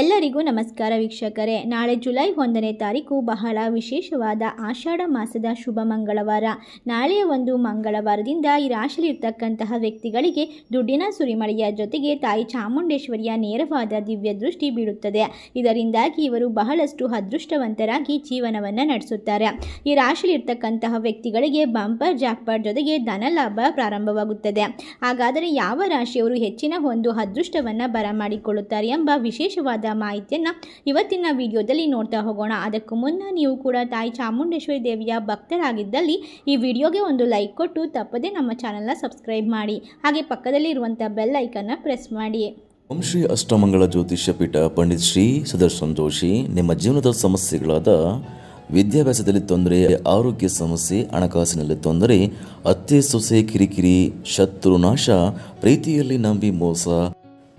ಎಲ್ಲರಿಗೂ ನಮಸ್ಕಾರ ವೀಕ್ಷಕರೇ. ನಾಳೆ ಜುಲೈ ಒಂದನೇ ತಾರೀಕು ಬಹಳ ವಿಶೇಷವಾದ ಆಷಾಢ ಮಾಸದ ಶುಭ ಮಂಗಳವಾರ. ನಾಳೆಯ ಒಂದು ಮಂಗಳವಾರದಿಂದ ಈ ರಾಶಿಯಲ್ಲಿರ್ತಕ್ಕಂತಹ ವ್ಯಕ್ತಿಗಳಿಗೆ ದುಡ್ಡಿನ ಸುರಿಮಳೆಯ ಜೊತೆಗೆ ತಾಯಿ ಚಾಮುಂಡೇಶ್ವರಿಯ ನೇರವಾದ ದಿವ್ಯ ದೃಷ್ಟಿ ಬೀಳುತ್ತದೆ. ಇದರಿಂದಾಗಿ ಇವರು ಬಹಳಷ್ಟು ಅದೃಷ್ಟವಂತರಾಗಿ ಜೀವನವನ್ನು ನಡೆಸುತ್ತಾರೆ. ಈ ರಾಶಿಯಲ್ಲಿರ್ತಕ್ಕಂತಹ ವ್ಯಕ್ತಿಗಳಿಗೆ ಬಂಪರ್ ಜಾಕ್ಪಾಟ್ ಜೊತೆಗೆ ಧನಲಾಭ ಪ್ರಾರಂಭವಾಗುತ್ತದೆ. ಹಾಗಾದರೆ ಯಾವ ರಾಶಿಯವರು ಹೆಚ್ಚಿನ ಒಂದು ಅದೃಷ್ಟವನ್ನು ಬರಮಾಡಿಕೊಳ್ಳುತ್ತಾರೆ ಎಂಬ ವಿಶೇಷವಾದ ಮಾಹಿತಿಯನ್ನು ಇವತ್ತಿನ ವಿಡಿಯೋದಲ್ಲಿ ನೋಡ್ತಾ ಹೋಗೋಣ. ಅದಕ್ಕೂ ಮುನ್ನ ನೀವು ಕೂಡ ತಾಯಿ ಚಾಮುಂಡೇಶ್ವರಿ ದೇವಿಯ ಭಕ್ತರಾಗಿದ್ದಲ್ಲಿ ಈ ವಿಡಿಯೋಗೆ ಒಂದು ಲೈಕ್ ಕೊಟ್ಟು ತಪ್ಪದೇ ನಮ್ಮ ಚಾನಲ್ನ ಸಬ್ಸ್ಕ್ರೈಬ್ ಮಾಡಿ. ಹಾಗೆ ಪಕ್ಕದಲ್ಲಿ ಇರುವಂಥ ಬೆಲ್ ಐಕನ್ನ ಪ್ರೆಸ್ ಮಾಡಿ. ಓಂ ಶ್ರೀ ಅಷ್ಟಮಂಗಳ ಜ್ಯೋತಿಷ್ಯ ಪೀಠ ಪಂಡಿತ್ ಶ್ರೀ ಸುದರ್ಶನ್ ಜೋಶಿ ನಿಮ್ಮ ಜೀವನದ ಸಮಸ್ಯೆಗಳಾದ ವಿದ್ಯಾಭ್ಯಾಸದಲ್ಲಿ ತೊಂದರೆ, ಆರೋಗ್ಯ ಸಮಸ್ಯೆ, ಹಣಕಾಸಿನಲ್ಲಿ ತೊಂದರೆ, ಅತ್ತೆ ಸೊಸೆ ಕಿರಿಕಿರಿ, ಶತ್ರು ನಾಶ, ಪ್ರೀತಿಯಲ್ಲಿ ನಂಬಿ ಮೋಸ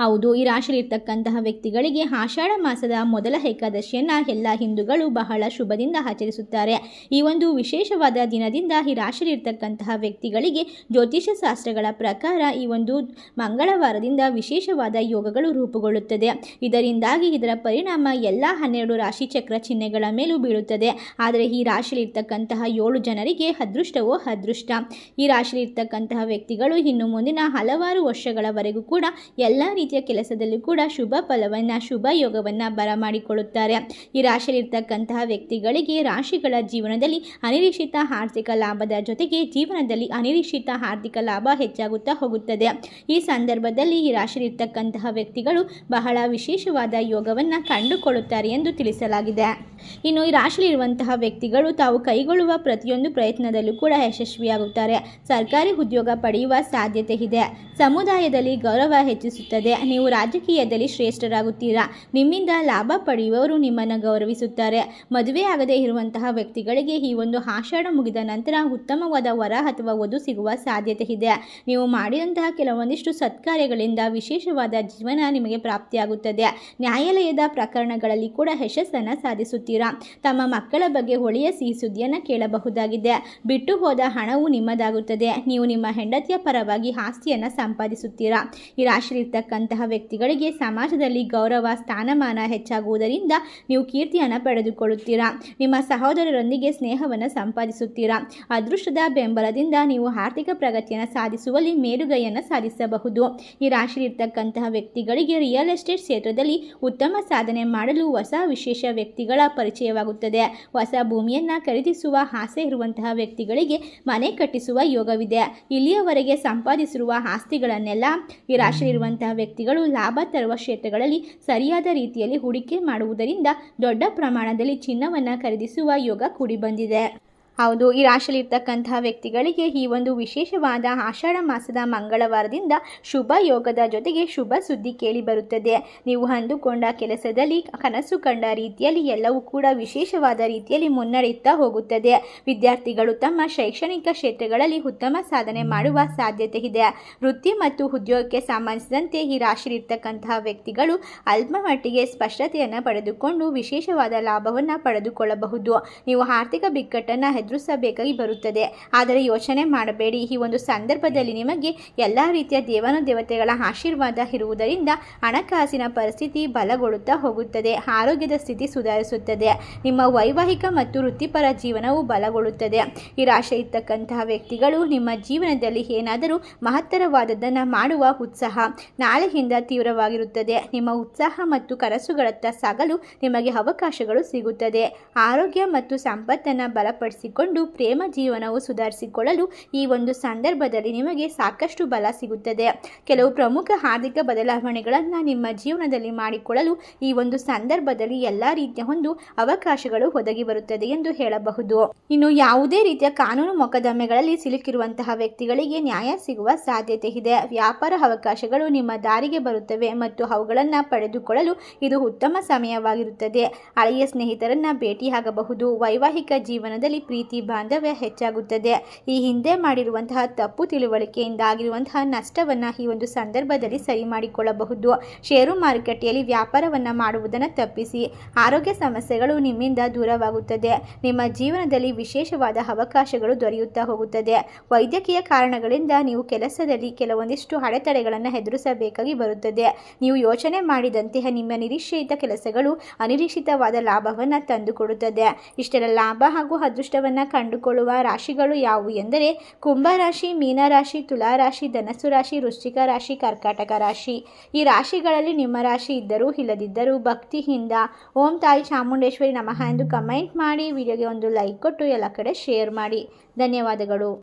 ಹೌದು, ಈ ರಾಶಿಯಲ್ಲಿರ್ತಕ್ಕಂತಹ ವ್ಯಕ್ತಿಗಳಿಗೆ ಆಷಾಢ ಮಾಸದ ಮೊದಲ ಏಕಾದಶಿಯನ್ನು ಎಲ್ಲ ಹಿಂದೂಗಳು ಬಹಳ ಶುಭದಿಂದ ಆಚರಿಸುತ್ತಾರೆ. ಈ ಒಂದು ವಿಶೇಷವಾದ ದಿನದಿಂದ ಈ ರಾಶಿಯಲ್ಲಿರ್ತಕ್ಕಂತಹ ವ್ಯಕ್ತಿಗಳಿಗೆ ಜ್ಯೋತಿಷ್ಯ ಶಾಸ್ತ್ರಗಳ ಪ್ರಕಾರ ಈ ಒಂದು ಮಂಗಳವಾರದಿಂದ ವಿಶೇಷವಾದ ಯೋಗಗಳು ರೂಪುಗೊಳ್ಳುತ್ತದೆ. ಇದರಿಂದಾಗಿ ಇದರ ಪರಿಣಾಮ ಎಲ್ಲ ಹನ್ನೆರಡು ರಾಶಿ ಚಕ್ರ ಚಿಹ್ನೆಗಳ ಮೇಲೂ ಬೀಳುತ್ತದೆ. ಆದರೆ ಈ ರಾಶಿಯಲ್ಲಿರ್ತಕ್ಕಂತಹ ಏಳು ಜನರಿಗೆ ಅದೃಷ್ಟವೋ ಅದೃಷ್ಟ. ಈ ರಾಶಿಯಲ್ಲಿರ್ತಕ್ಕಂತಹ ವ್ಯಕ್ತಿಗಳು ಇನ್ನು ಮುಂದಿನ ಹಲವಾರು ವರ್ಷಗಳವರೆಗೂ ಕೂಡ ಎಲ್ಲ ರೀತಿಯ ಕೆಲಸದಲ್ಲೂ ಕೂಡ ಶುಭ ಫಲವನ್ನು, ಶುಭ ಯೋಗವನ್ನು ಬರಮಾಡಿಕೊಳ್ಳುತ್ತಾರೆ ಈ ರಾಶಿಯಲ್ಲಿರ್ತಕ್ಕಂತಹ ವ್ಯಕ್ತಿಗಳಿಗೆ ರಾಶಿಗಳ ಜೀವನದಲ್ಲಿ ಅನಿರೀಕ್ಷಿತ ಆರ್ಥಿಕ ಲಾಭದ ಜೊತೆಗೆ ಜೀವನದಲ್ಲಿ ಅನಿರೀಕ್ಷಿತ ಆರ್ಥಿಕ ಲಾಭ ಹೆಚ್ಚಾಗುತ್ತಾ ಹೋಗುತ್ತದೆ. ಈ ಸಂದರ್ಭದಲ್ಲಿ ಈ ರಾಶಿಯಲ್ಲಿರ್ತಕ್ಕಂತಹ ವ್ಯಕ್ತಿಗಳು ಬಹಳ ವಿಶೇಷವಾದ ಯೋಗವನ್ನು ಕಂಡುಕೊಳ್ಳುತ್ತಾರೆ ಎಂದು ತಿಳಿಸಲಾಗಿದೆ. ಇನ್ನು ಈ ರಾಶಿಯಲ್ಲಿರುವಂತಹ ವ್ಯಕ್ತಿಗಳು ತಾವು ಕೈಗೊಳ್ಳುವ ಪ್ರತಿಯೊಂದು ಪ್ರಯತ್ನದಲ್ಲೂ ಕೂಡ ಯಶಸ್ವಿಯಾಗುತ್ತಾರೆ. ಸರ್ಕಾರಿ ಉದ್ಯೋಗ ಪಡೆಯುವ ಸಾಧ್ಯತೆ ಇದೆ. ಸಮುದಾಯದಲ್ಲಿ ಗೌರವ ಹೆಚ್ಚಿಸುತ್ತದೆ. ನೀವು ರಾಜಕೀಯದಲ್ಲಿ ಶ್ರೇಷ್ಠರಾಗುತ್ತೀರಾ? ನಿಮ್ಮಿಂದ ಲಾಭ ಪಡೆಯುವವರು ನಿಮ್ಮನ್ನು ಗೌರವಿಸುತ್ತಾರೆ. ಮದುವೆ ಆಗದೇ ಇರುವಂತಹ ವ್ಯಕ್ತಿಗಳಿಗೆ ಈ ಒಂದು ಆಷಾಢ ಮುಗಿದ ನಂತರ ಉತ್ತಮವಾದ ವರ ಅಥವಾ ವಧು ಸಿಗುವ ಸಾಧ್ಯತೆ ಇದೆ. ನೀವು ಮಾಡಿದಂತಹ ಕೆಲವೊಂದಿಷ್ಟು ಸತ್ಕಾರ್ಯಗಳಿಂದ ವಿಶೇಷವಾದ ಜೀವನ ನಿಮಗೆ ಪ್ರಾಪ್ತಿಯಾಗುತ್ತದೆ. ನ್ಯಾಯಾಲಯದ ಪ್ರಕರಣಗಳಲ್ಲಿ ಕೂಡ ಯಶಸ್ಸನ್ನು ಸಾಧಿಸುತ್ತೀರಾ? ತಮ್ಮ ಮಕ್ಕಳ ಬಗ್ಗೆ ಒಳ್ಳೆಯ ಸಿಹಿ ಸುದ್ದಿಯನ್ನು ಕೇಳಬಹುದಾಗಿದೆ. ಬಿಟ್ಟು ಹೋದ ಹಣವು ನಿಮ್ಮದಾಗುತ್ತದೆ. ನೀವು ನಿಮ್ಮ ಹೆಂಡತಿಯ ಪರವಾಗಿ ಆಸ್ತಿಯನ್ನು ಸಂಪಾದಿಸುತ್ತೀರಾ? ಈ ರಾಶಿಯಲ್ಲಿರ್ತಕ್ಕಂತಹ ವ್ಯಕ್ತಿಗಳಿಗೆ ಸಮಾಜದಲ್ಲಿ ಗೌರವ, ಸ್ಥಾನಮಾನ ಹೆಚ್ಚಾಗುವುದರಿಂದ ನೀವು ಕೀರ್ತಿಯನ್ನು ಪಡೆದುಕೊಳ್ಳುತ್ತೀರಾ? ನಿಮ್ಮ ಸಹೋದರರೊಂದಿಗೆ ಸ್ನೇಹವನ್ನು ಸಂಪಾದಿಸುತ್ತೀರಾ? ಅದೃಷ್ಟದ ಬೆಂಬಲದಿಂದ ನೀವು ಆರ್ಥಿಕ ಪ್ರಗತಿಯನ್ನು ಸಾಧಿಸುವಲ್ಲಿ ಮೇಲುಗೈಯನ್ನು ಸಾಧಿಸಬಹುದು. ಈ ರಾಶಿಯಲ್ಲಿರ್ತಕ್ಕಂತಹ ವ್ಯಕ್ತಿಗಳಿಗೆ ರಿಯಲ್ ಎಸ್ಟೇಟ್ ಕ್ಷೇತ್ರದಲ್ಲಿ ಉತ್ತಮ ಸಾಧನೆ ಮಾಡಲು ಹೊಸ ವಿಶೇಷ ವ್ಯಕ್ತಿಗಳ ಪರಿಚಯವಾಗುತ್ತದೆ. ಹೊಸ ಭೂಮಿಯನ್ನು ಖರೀದಿಸುವ ಆಸೆ ಇರುವಂತಹ ವ್ಯಕ್ತಿಗಳಿಗೆ ಮನೆ ಕಟ್ಟಿಸುವ ಯೋಗವಿದೆ. ಇಲ್ಲಿಯವರೆಗೆ ಸಂಪಾದಿಸಿರುವ ಆಸ್ತಿಗಳನ್ನೆಲ್ಲ ಈ ರಾಶಿಯಲ್ಲಿರುವಂತಹ ವ್ಯಕ್ತಿಗಳು ಲಾಭ ತರುವ ಕ್ಷೇತ್ರಗಳಲ್ಲಿ ಸರಿಯಾದ ರೀತಿಯಲ್ಲಿ ಹೂಡಿಕೆ ಮಾಡುವುದರಿಂದ ದೊಡ್ಡ ಪ್ರಮಾಣದಲ್ಲಿ ಚಿನ್ನವನ್ನು ಖರೀದಿಸುವ ಯೋಗ ಕೂಡಿ ಬಂದಿದೆ. ಹೌದು, ಈ ರಾಶಿಯಲ್ಲಿರ್ತಕ್ಕಂತಹ ವ್ಯಕ್ತಿಗಳಿಗೆ ಈ ಒಂದು ವಿಶೇಷವಾದ ಆಷಾಢ ಮಾಸದ ಮಂಗಳವಾರದಿಂದ ಶುಭ ಯೋಗದ ಜೊತೆಗೆ ಶುಭ ಸುದ್ದಿ ಕೇಳಿ ಬರುತ್ತದೆ. ನೀವು ಅಂದುಕೊಂಡ ಕೆಲಸದಲ್ಲಿ ಕನಸು ಕಂಡ ರೀತಿಯಲ್ಲಿ ಎಲ್ಲವೂ ಕೂಡ ವಿಶೇಷವಾದ ರೀತಿಯಲ್ಲಿ ಮುನ್ನಡೆಯುತ್ತಾ ಹೋಗುತ್ತದೆ. ವಿದ್ಯಾರ್ಥಿಗಳು ತಮ್ಮ ಶೈಕ್ಷಣಿಕ ಕ್ಷೇತ್ರಗಳಲ್ಲಿ ಉತ್ತಮ ಸಾಧನೆ ಮಾಡುವ ಸಾಧ್ಯತೆ ಇದೆ. ವೃತ್ತಿ ಮತ್ತು ಉದ್ಯೋಗಕ್ಕೆ ಸಂಬಂಧಿಸಿದಂತೆ ಈ ರಾಶಿಯಲ್ಲಿರ್ತಕ್ಕಂತಹ ವ್ಯಕ್ತಿಗಳು ಅಲ್ಪ ಮಟ್ಟಿಗೆ ಸ್ಪಷ್ಟತೆಯನ್ನು ಪಡೆದುಕೊಂಡು ವಿಶೇಷವಾದ ಲಾಭವನ್ನು ಪಡೆದುಕೊಳ್ಳಬಹುದು. ನೀವು ಆರ್ಥಿಕ ಬಿಕ್ಕಟ್ಟನ್ನು ಎದುರಿಸಬೇಕಾಗಿ ಬರುತ್ತದೆ. ಆದರೆ ಯೋಚನೆ ಮಾಡಬೇಡಿ. ಈ ಒಂದು ಸಂದರ್ಭದಲ್ಲಿ ನಿಮಗೆ ಎಲ್ಲ ರೀತಿಯ ದೇವನ ದೇವತೆಗಳ ಆಶೀರ್ವಾದ ಇರುವುದರಿಂದ ಹಣಕಾಸಿನ ಪರಿಸ್ಥಿತಿ ಬಲಗೊಳ್ಳುತ್ತಾ ಹೋಗುತ್ತದೆ. ಆರೋಗ್ಯದ ಸ್ಥಿತಿ ಸುಧಾರಿಸುತ್ತದೆ. ನಿಮ್ಮ ವೈವಾಹಿಕ ಮತ್ತು ವೃತ್ತಿಪರ ಜೀವನವು ಬಲಗೊಳ್ಳುತ್ತದೆ. ಈ ರಾಶಿ ಇರ್ತಕ್ಕಂತಹ ವ್ಯಕ್ತಿಗಳು ನಿಮ್ಮ ಜೀವನದಲ್ಲಿ ಏನಾದರೂ ಮಹತ್ತರವಾದದ್ದನ್ನು ಮಾಡುವ ಉತ್ಸಾಹ ನಾಳೆಯಿಂದ ತೀವ್ರವಾಗಿರುತ್ತದೆ. ನಿಮ್ಮ ಉತ್ಸಾಹ ಮತ್ತು ಕನಸುಗಳತ್ತ ಸಾಗಲು ನಿಮಗೆ ಅವಕಾಶಗಳು ಸಿಗುತ್ತದೆ. ಆರೋಗ್ಯ ಮತ್ತು ಸಂಪತ್ತನ್ನು ಬಲಪಡಿಸಿಕೊಂಡು ಪ್ರೇಮ ಜೀವನವು ಸುಧಾರಿಸಿಕೊಳ್ಳಲು ಈ ಒಂದು ಸಂದರ್ಭದಲ್ಲಿ ನಿಮಗೆ ಸಾಕಷ್ಟು ಬಲ ಸಿಗುತ್ತದೆ. ಕೆಲವು ಪ್ರಮುಖ ಆರ್ಥಿಕ ಬದಲಾವಣೆಗಳನ್ನು ನಿಮ್ಮ ಜೀವನದಲ್ಲಿ ಮಾಡಿಕೊಳ್ಳಲು ಈ ಒಂದು ಸಂದರ್ಭದಲ್ಲಿ ಎಲ್ಲ ರೀತಿಯ ಒಂದು ಅವಕಾಶಗಳು ಒದಗಿ ಬರುತ್ತದೆ ಎಂದು ಹೇಳಬಹುದು. ಇನ್ನು ಯಾವುದೇ ರೀತಿಯ ಕಾನೂನು ಮೊಕದ್ದಮೆಗಳಲ್ಲಿ ಸಿಲುಕಿರುವಂತಹ ವ್ಯಕ್ತಿಗಳಿಗೆ ನ್ಯಾಯ ಸಿಗುವ ಸಾಧ್ಯತೆ ಇದೆ. ವ್ಯಾಪಾರ ಅವಕಾಶಗಳು ನಿಮ್ಮ ದಾರಿಗೆ ಬರುತ್ತವೆ ಮತ್ತು ಅವುಗಳನ್ನು ಪಡೆದುಕೊಳ್ಳಲು ಇದು ಉತ್ತಮ ಸಮಯವಾಗಿರುತ್ತದೆ. ಹಳೆಯ ಸ್ನೇಹಿತರನ್ನ ಭೇಟಿಯಾಗಬಹುದು. ವೈವಾಹಿಕ ಜೀವನದಲ್ಲಿ ಪ್ರೀತಿ ಪ್ರೀತಿ ಬಾಂಧವ್ಯ ಹೆಚ್ಚಾಗುತ್ತದೆ. ಈ ಹಿಂದೆ ಮಾಡಿರುವಂತಹ ತಪ್ಪು ತಿಳುವಳಿಕೆಯಿಂದ ಆಗಿರುವಂತಹ ನಷ್ಟವನ್ನು ಈ ಒಂದು ಸಂದರ್ಭದಲ್ಲಿ ಸರಿ ಮಾಡಿಕೊಳ್ಳಬಹುದು. ಷೇರು ಮಾರುಕಟ್ಟೆಯಲ್ಲಿ ವ್ಯಾಪಾರವನ್ನು ಮಾಡುವುದನ್ನು ತಪ್ಪಿಸಿ. ಆರೋಗ್ಯ ಸಮಸ್ಯೆಗಳು ನಿಮ್ಮಿಂದ ದೂರವಾಗುತ್ತದೆ. ನಿಮ್ಮ ಜೀವನದಲ್ಲಿ ವಿಶೇಷವಾದ ಅವಕಾಶಗಳು ದೊರೆಯುತ್ತಾ ಹೋಗುತ್ತದೆ. ವೈದ್ಯಕೀಯ ಕಾರಣಗಳಿಂದ ನೀವು ಕೆಲಸದಲ್ಲಿ ಕೆಲವೊಂದಿಷ್ಟು ಅಡೆತಡೆಗಳನ್ನು ಎದುರಿಸಬೇಕಾಗಿ ಬರುತ್ತದೆ. ನೀವು ಯೋಚನೆ ಮಾಡಿದಂತೆ ನಿಮ್ಮ ನಿರೀಕ್ಷಿತ ಕೆಲಸಗಳು ಅನಿರೀಕ್ಷಿತವಾದ ಲಾಭವನ್ನು ತಂದುಕೊಡುತ್ತದೆ. ಇಷ್ಟೆಲ್ಲ ಲಾಭ ಹಾಗೂ ಅದೃಷ್ಟವನ್ನು ಕಂಡುಕೊಳ್ಳುವ ರಾಶಿಗಳು ಯಾವುವು ಎಂದರೆ ಕುಂಭರಾಶಿ ಮೀನರಾಶಿ ತುಲಾರಾಶಿ ಧನಸ್ಸು ರಾಶಿ, ವೃಶ್ಚಿಕ ರಾಶಿ, ಕರ್ಕಾಟಕ ರಾಶಿ. ಈ ರಾಶಿಗಳಲ್ಲಿ ನಿಮ್ಮ ರಾಶಿ ಇದ್ದರೂ ಇಲ್ಲದಿದ್ದರೂ ಭಕ್ತಿಯಿಂದ ಓಂ ತಾಯಿ ಚಾಮುಂಡೇಶ್ವರಿ ನಮಃ ಎಂದು ಕಮೆಂಟ್ ಮಾಡಿ, ವಿಡಿಯೋಗೆ ಒಂದು ಲೈಕ್ ಕೊಟ್ಟು ಎಲ್ಲ ಕಡೆ ಶೇರ್ ಮಾಡಿ. ಧನ್ಯವಾದಗಳು.